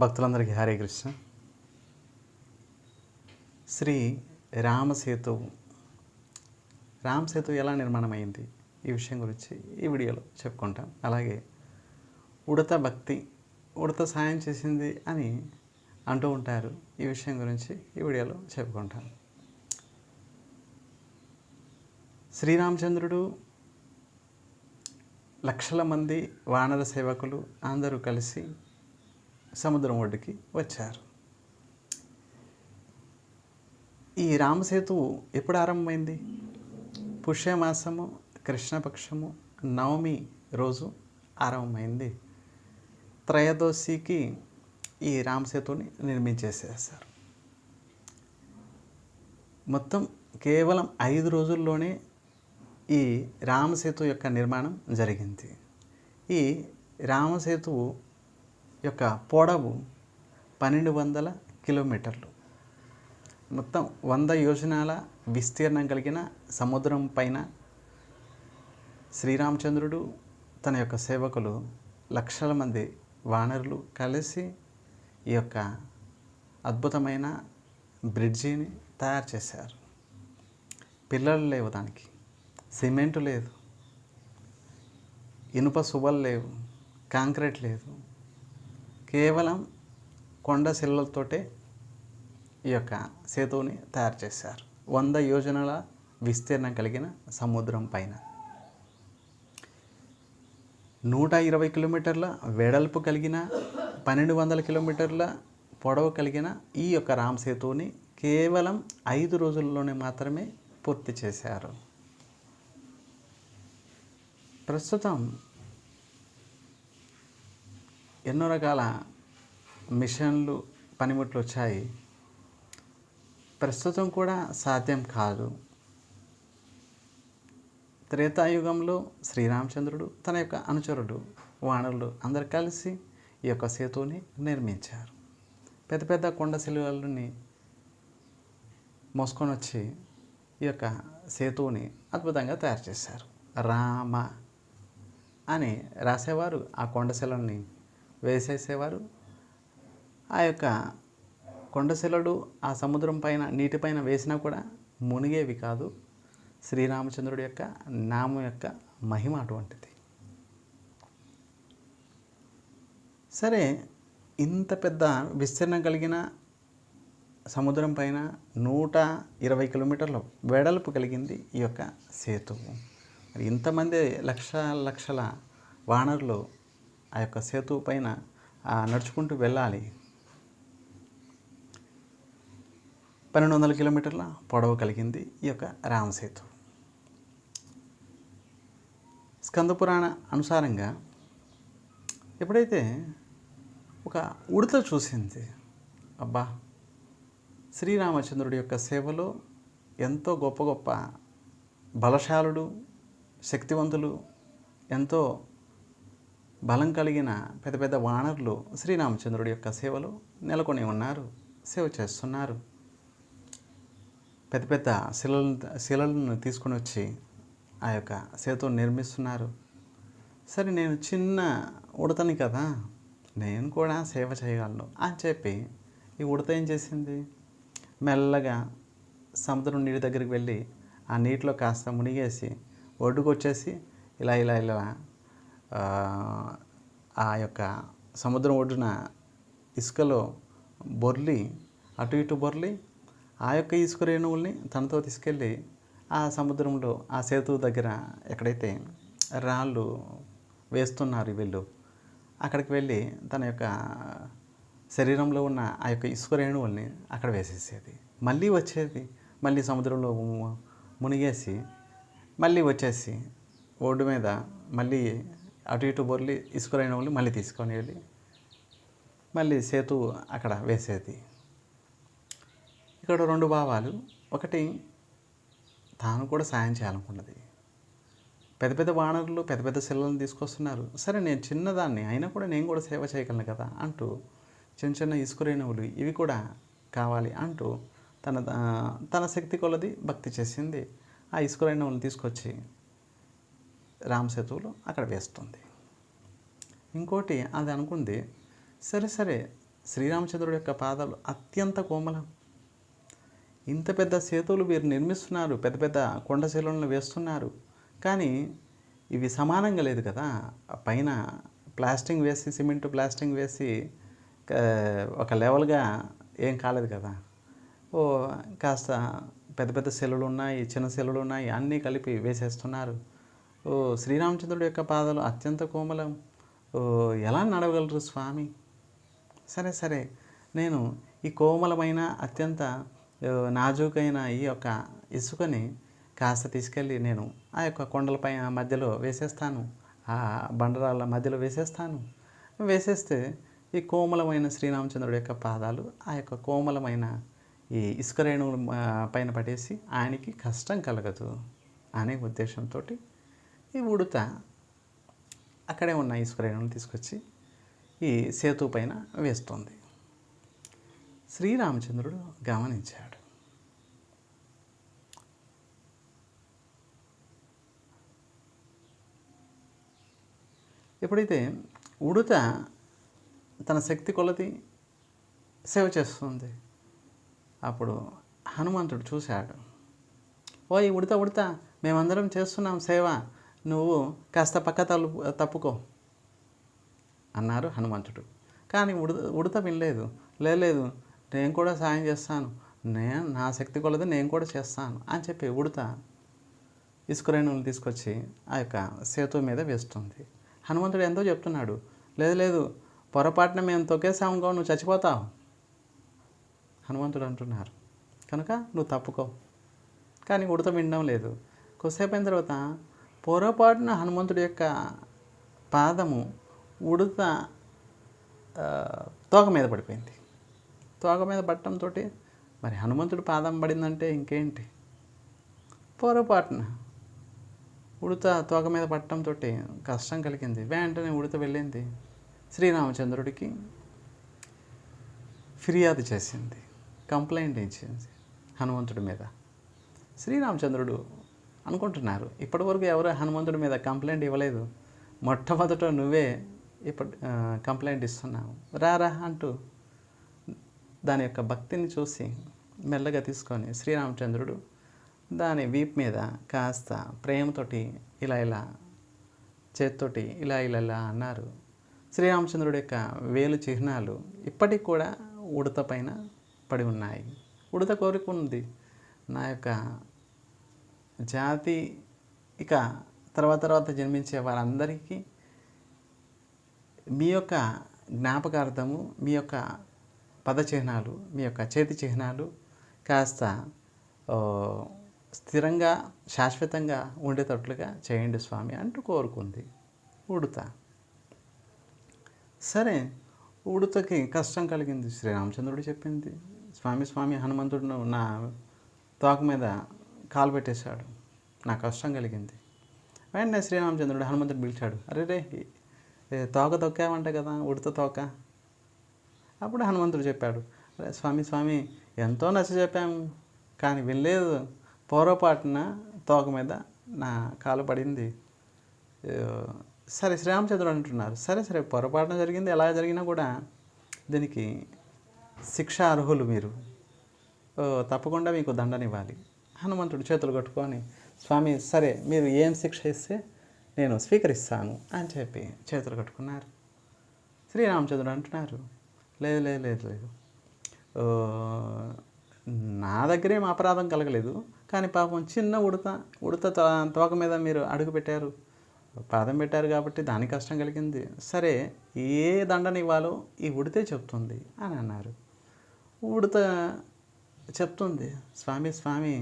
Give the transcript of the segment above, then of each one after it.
భక్తులందరికీ హరే కృష్ణ. శ్రీ రామసేతు రామసేతు ఎలా నిర్మాణమైంది? ఈ విషయం గురించి ఈ వీడియోలో చెప్పుకుంటాం. అలాగే ఉడత భక్తి ఉడత సాయం చేసింది అని అంటూ ఉంటారు. ఈ విషయం గురించి ఈ వీడియోలో చెప్పుకుంటాం. శ్రీరామచంద్రుడు లక్షల మంది వానర సేవకులు అందరూ కలిసి సముద్రం ఒడ్డుకి వచ్చారు. ఈ రామసేతు ఎప్పుడు ఆరంభమైంది? పుష్యమాసము కృష్ణపక్షము నవమి రోజు ఆరంభమైంది. త్రయోదశికి ఈ రామసేతుని నిర్మించేసేసారు. మొత్తం కేవలం ఐదు రోజుల్లోనే ఈ రామసేతు యొక్క నిర్మాణం జరిగింది. ఈ రామసేతు యొక్క పొడవు పన్నెండు వందల కిలోమీటర్లు. మొత్తం వంద యోజనాల విస్తీర్ణం కలిగిన సముద్రం పైన శ్రీరామచంద్రుడు తన యొక్క సేవకులు లక్షల మంది వానరులు కలిసి ఈ యొక్క అద్భుతమైన బ్రిడ్జిని తయారు చేశారు. పిల్లలు లేవు దానికి సిమెంటు లేదు ఇనుప సువ్వలు లేవు కాంక్రీట్ లేదు కేవలం కొండ శిలలతోటే ఈ యొక్క సేతువుని తయారు చేశారు. వంద యోజనల విస్తీర్ణం కలిగిన సముద్రం పైన. నూట ఇరవై కిలోమీటర్ల వెడల్పు కలిగిన పన్నెండు వందల కిలోమీటర్ల పొడవు కలిగిన ఈ యొక్క రామ్ సేతువుని కేవలం ఐదు రోజుల్లోనే మాత్రమే పూర్తి చేశారు. ప్రస్తుతం ఎన్నో రకాల మిషన్లు పనిముట్లు వచ్చాయి ప్రస్తుతం కూడా సాధ్యం కాదు. త్రేతాయుగంలో శ్రీరామచంద్రుడు తన యొక్క అనుచరుడు వానరులు అందరు కలిసి ఈ యొక్క సేతుని నిర్మించారు. పెద్ద పెద్ద కొండ శిలువలని మోసుకొని వచ్చి ఈ యొక్క సేతువుని అద్భుతంగా తయారు చేశారు. రామ అని రాసేవారు ఆ కొండ శిలని వేసేసేవారు. ఆ యొక్క కొండశిలడు ఆ సముద్రం పైన నీటిపైన వేసినా కూడా మునిగేవి కాదు. శ్రీరామచంద్రుడి యొక్క నామం యొక్క మహిమ అటువంటిది. సరే ఇంత పెద్ద విస్తీర్ణం కలిగిన సముద్రం పైన నూట ఇరవై కిలోమీటర్ల వెడల్పు కలిగింది ఈ యొక్క సేతువు. మరి ఇంతమంది లక్ష లక్షల వానరులు ఆ యొక్క సేతు పైన నడుచుకుంటూ వెళ్ళాలి. పన్నెండు వందల కిలోమీటర్ల పొడవు కలిగింది ఈ యొక్క రామసేతు స్కందపురాణ అనుసారంగా ఎప్పుడైతే ఒక ఉడత చూసింది అబ్బా! శ్రీరామచంద్రుడి యొక్క సేవలో ఎంతో గొప్ప గొప్ప బలశాలుడు శక్తివంతులు ఎంతో బలం కలిగిన పెద్ద పెద్ద వానరులు శ్రీరామచంద్రుడి యొక్క సేవలో నెలకొని ఉన్నారు సేవ చేస్తున్నారు. పెద్ద పెద్ద శిలలు శిలలను తీసుకొని వచ్చి ఆ యొక్క సేతును నిర్మిస్తున్నారు. సరే నేను చిన్న ఉడతని కదా నేను కూడా సేవ చేయగలను అని చెప్పి ఈ ఉడత ఏం చేసింది? మెల్లగా సముద్రం నీటి దగ్గరికి వెళ్ళి ఆ నీటిలో కాస్త మునిగేసి ఒడ్డుకు వచ్చేసి ఇలా ఇలా ఇలా ఆ, యొక్క సముద్రం ఒడ్డున ఇసుకలో బొర్లి అటు ఇటు బొర్లి ఆ యొక్క ఇసుక రేణువుల్ని తనతో తీసుకెళ్ళి ఆ సముద్రంలో ఆ సేతు దగ్గర ఎక్కడైతే రాళ్ళు వేస్తున్నారు వీళ్ళు అక్కడికి వెళ్ళి తన యొక్క శరీరంలో ఉన్న ఆ యొక్క ఇసుక రేణువుల్ని అక్కడ వేసేసేది. మళ్ళీ వచ్చేది మళ్ళీ సముద్రంలో మునిగేసి మళ్ళీ వచ్చేసి ఒడ్డు మీద మళ్ళీ అటు ఇటు బొర్లి ఇసుకరైన వాళ్ళు మళ్ళీ తీసుకొని వెళ్ళి మళ్ళీ సేతు అక్కడ వేసేది. ఇక్కడ రెండు భావాలు. ఒకటి తాను కూడా సాయం చేయాలనుకున్నది. పెద్ద పెద్ద వానరులు పెద్ద పెద్ద శిలలను తీసుకొస్తున్నారు. సరే నేను చిన్నదాన్ని అయినా కూడా నేను కూడా సేవ చేయగలను కదా అంటూ చిన్న చిన్న ఇసుకరేణువులు ఇవి కూడా కావాలి అంటూ తన తన శక్తి కొలది భక్తి చేసింది. ఆ ఇసుకరేణువులను తీసుకొచ్చి రామసేతువులు అక్కడ వేస్తుంది. ఇంకోటి అది అనుకుంది సరే సరే శ్రీరామచంద్రుడి యొక్క పాదాలు అత్యంత కోమలం. ఇంత పెద్ద సేతువులు వీరు నిర్మిస్తున్నారు పెద్ద పెద్ద కొండ శిలను వేస్తున్నారు. కానీ ఇవి సమానంగా లేదు కదా. పైన ప్లాస్టింగ్ వేసి సిమెంట్ ప్లాస్టింగ్ వేసి ఒక లెవెల్గా ఏం కాలేదు కదా. ఓ కాస్త పెద్ద పెద్ద సెల్లులు ఉన్నాయి చిన్న సెల్లులు ఉన్నాయి అన్నీ కలిపి వేసేస్తున్నారు. శ్రీరామచంద్రుడి యొక్క పాదాలు అత్యంత కోమలం. ఎలా నడవగలరు స్వామి? సరే సరే. నేను ఈ కోమలమైన అత్యంత నాజూకైన ఈ యొక్క ఇసుకని కాస్త తీసుకెళ్ళి నేను ఆ యొక్క కొండలపై మధ్యలో వేసేస్తాను. ఆ బండరాళ్ళ మధ్యలో వేసేస్తాను. వేసేస్తే ఈ కోమలమైన శ్రీరామచంద్రుడి యొక్క పాదాలు ఆ యొక్క కోమలమైన ఈ ఇసుక రేణువుల పైన పడేసి ఆయనకి కష్టం కలగదు అనే ఉద్దేశంతో ఈ ఉడత అక్కడే ఉన్న ఇసుక తీసుకొచ్చి ఈ సేతు పైన వేస్తుంది. శ్రీరామచంద్రుడు గమనించాడు. ఎప్పుడైతే ఉడత తన శక్తి కొలది సేవ చేస్తుంది అప్పుడు హనుమంతుడు చూశాడు. ఓ ఈ ఉడత ఉడత మేమందరం చేస్తున్నాం సేవ. నువ్వు కాస్త పక్క తలుపు తప్పుకో అన్నారు హనుమంతుడు. కానీ ఉడత ఉడత వినలేదు. లేదు నేను కూడా సాయం చేస్తాను. నేను నా శక్తి కొలది నేను కూడా చేస్తాను అని చెప్పి ఉడత ఇసుకరేణువులు తీసుకొచ్చి ఆ యొక్క సేతు మీద వేస్తుంది. హనుమంతుడు ఎంతో చెప్తున్నాడు. లేదు లేదు పొరపాటున మేము తొక్కేసాముకో నువ్వు చచ్చిపోతావు. హనుమంతుడు అంటున్నారు. కనుక నువ్వు తప్పుకో. కానీ ఉడత వినడం లేదు. కొద్దిసేపు అయిన తర్వాత పొరపాటున హనుమంతుడి యొక్క పాదము ఉడత తోక మీద పడిపోయింది. తోక మీద పట్టడంతో మరి హనుమంతుడి పాదం పడిందంటే ఇంకేంటి? పొరపాటున ఉడత తోక మీద పట్టడంతో కష్టం కలిగింది. వెంటనే ఉడత వెళ్ళింది. శ్రీరామచంద్రుడికి ఫిర్యాదు చేసింది. కంప్లైంట్ ఇచ్చింది హనుమంతుడి మీద. శ్రీరామచంద్రుడు అనుకుంటున్నారు. ఇప్పటివరకు ఎవరు హనుమంతుడి మీద కంప్లైంట్ ఇవ్వలేదు. మొట్టమొదట నువ్వే ఇప్పుడు కంప్లైంట్ ఇస్తున్నావు. రారా అంటూ దాని యొక్క భక్తిని చూసి మెల్లగా తీసుకొని శ్రీరామచంద్రుడు దాని వీప్ మీద కాస్త ప్రేమతోటి ఇలా ఇలా చేత్తోటి ఇలా ఇలా ఇలా అన్నారు. శ్రీరామచంద్రుడి యొక్క వేలు చిహ్నాలు ఇప్పటికి కూడా ఉడత పైన పడి ఉన్నాయి. ఉడత కోరుకుంది నా యొక్క జాతి ఇక తర్వాత తర్వాత జన్మించే వారందరికీ మీ యొక్క జ్ఞాపకార్థము మీ యొక్క పద చిహ్నాలు మీ యొక్క చేతి చిహ్నాలు కాస్త స్థిరంగా శాశ్వతంగా ఉండేటట్లుగా చేయండి స్వామి అంటూ కోరుకుంది. ఉడత. సరే ఉడతకి కష్టం కలిగింది శ్రీరామచంద్రుడు చెప్పింది. స్వామి స్వామి హనుమంతుడు నా తోక మీద కాలు పెట్టేశాడు. నా కష్టం కలిగింది. వెంటనే శ్రీరామచంద్రుడు హనుమంతుడు పిలిచాడు అరే రే తోక తొక్కావంట కదా ఉడత తోక. అప్పుడు హనుమంతుడు చెప్పాడు అరే స్వామి స్వామి ఎంతో నచ్చ చెప్పాము కానీ వినలేదు. పొరపాటున తోక మీద నా కాలు పడింది. సరే శ్రీరామచంద్రుడు అంటున్నారు. సరే సరే పొరపాటున జరిగింది ఎలా జరిగినా కూడా దీనికి శిక్ష అర్హులు మీరు. తప్పకుండా మీకు దండనివ్వాలి. హనుమంతుడు చేతులు కట్టుకొని స్వామి సరే మీరు ఏం శిక్ష ఇస్తే నేను స్వీకరిస్తాను అని చెప్పి చేతులు కట్టుకున్నారు. శ్రీరామచంద్రుడు అంటున్నారు లేదు లేదు లేదు లేదు. నా దగ్గరేం అపరాధం కలగలేదు కానీ పాపం చిన్న ఉడత ఉడత తోక మీద మీరు అడుగు పెట్టారు. పాదం పెట్టారు కాబట్టి దాని కష్టం కలిగింది. సరే ఏ దండన ఇవ్వాలో ఈ ఉడితే చెప్తుంది అని అన్నారు. ఉడత చెప్తుంది స్వామి స్వామి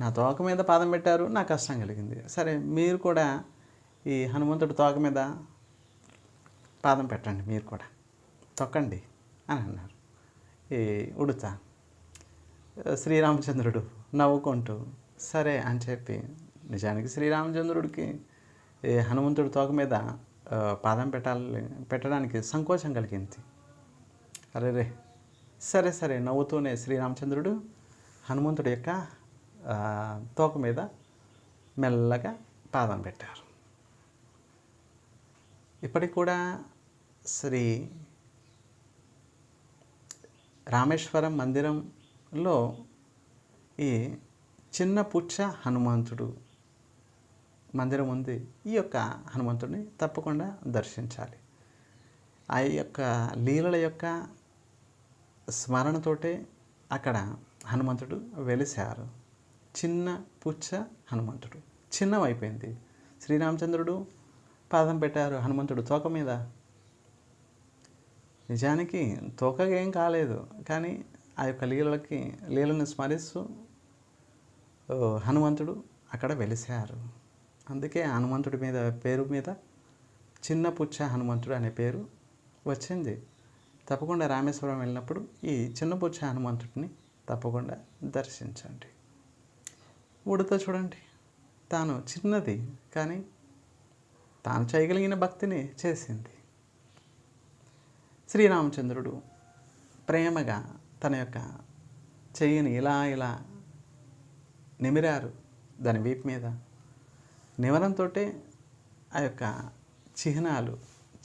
నా తోక మీద పాదం పెట్టారు నా కష్టం కలిగింది. సరే మీరు కూడా ఈ హనుమంతుడి తోక మీద పాదం పెట్టండి మీరు కూడా. తొక్కండి అని అన్నారు. ఈ ఉడుత శ్రీరామచంద్రుడు నవ్వుకుంటూ సరే అని చెప్పి నిజానికి శ్రీరామచంద్రుడికి ఈ హనుమంతుడి తోక మీద పాదం పెట్టాలి పెట్టడానికి సంకోచం కలిగింది. అరే రే సరే సరే నవ్వుతూనే శ్రీరామచంద్రుడు హనుమంతుడి యొక్క తోక మీద మెల్లగా పాదం పెట్టారు. ఇప్పటికి కూడా శ్రీ రామేశ్వరం మందిరంలో ఈ చిన్న పుచ్చ హనుమంతుడు మందిరం ఉంది. ఈ యొక్క హనుమంతుడిని తప్పకుండా దర్శించాలి. ఆ యొక్క లీలల యొక్క స్మరణతోటే అక్కడ హనుమంతుడు వెలిశారు. చిన్న పుచ్చ హనుమంతుడు. చిన్నవైపోయింది. శ్రీరామచంద్రుడు పాదం పెట్టారు హనుమంతుడు తోక మీద. నిజానికి తోకగా ఏం కాలేదు. కానీ ఆ యొక్క లీలలకి లీలను స్మరిస్తూ హనుమంతుడు అక్కడ వెలిశారు. అందుకే హనుమంతుడి మీద పేరు మీద చిన్న పుచ్చ హనుమంతుడు అనే పేరు వచ్చింది. తప్పకుండా రామేశ్వరం వెళ్ళినప్పుడు ఈ చిన్న పుచ్చ హనుమంతుడిని తప్పకుండా దర్శించండి. ఉడత చూడండి. తాను చిన్నది కానీ తాను చేయగలిగిన భక్తిని చేసింది. శ్రీరామచంద్రుడు ప్రేమగా తన యొక్క చెయ్యిని ఇలా ఇలా నిమిరారు దాని వీపు మీద. నిమరంతో ఆ యొక్క చిహ్నాలు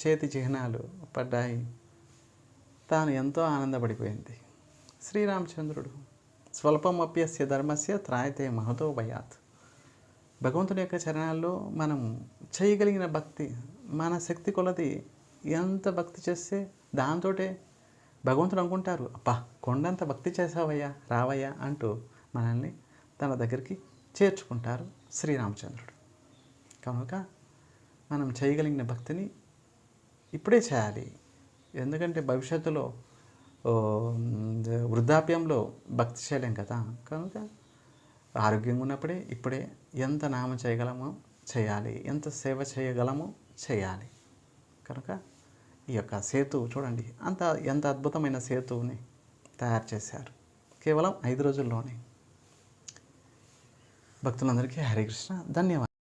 చేతి చిహ్నాలు పడ్డాయి. తాను ఎంతో ఆనందపడిపోయింది. శ్రీరామచంద్రుడు స్వల్పమప్యస్య ధర్మస్య త్రాయతే మహతో భయాత్ భగవంతుని యొక్క చరణాల్లో మనం చేయగలిగిన భక్తి మన శక్తి కొలది ఎంత భక్తి చేస్తే దాంతోటే భగవంతుడు అనుకుంటారు అబ్బా కొండంత భక్తి చేసావయ్యా రావయ్యా అంటూ మనల్ని తన దగ్గరికి చేర్చుకుంటారు శ్రీరామచంద్రుడు. కనుక మనం చేయగలిగిన భక్తిని ఇప్పుడే చేయాలి. ఎందుకంటే భవిష్యత్తులో వృద్ధాప్యంలో భక్తి చేయలేం కదా. కనుక ఆరోగ్యంగా ఉన్నప్పుడే ఇప్పుడే ఎంత నామం చేయగలమో చేయాలి. ఎంత సేవ చేయగలమో చేయాలి. కనుక ఈ యొక్క సేతు చూడండి. అంత ఎంత అద్భుతమైన సేతువుని తయారు చేశారు. కేవలం ఐదు రోజుల్లోనే. భక్తులందరికీ హరే కృష్ణ. ధన్యవాదాలు.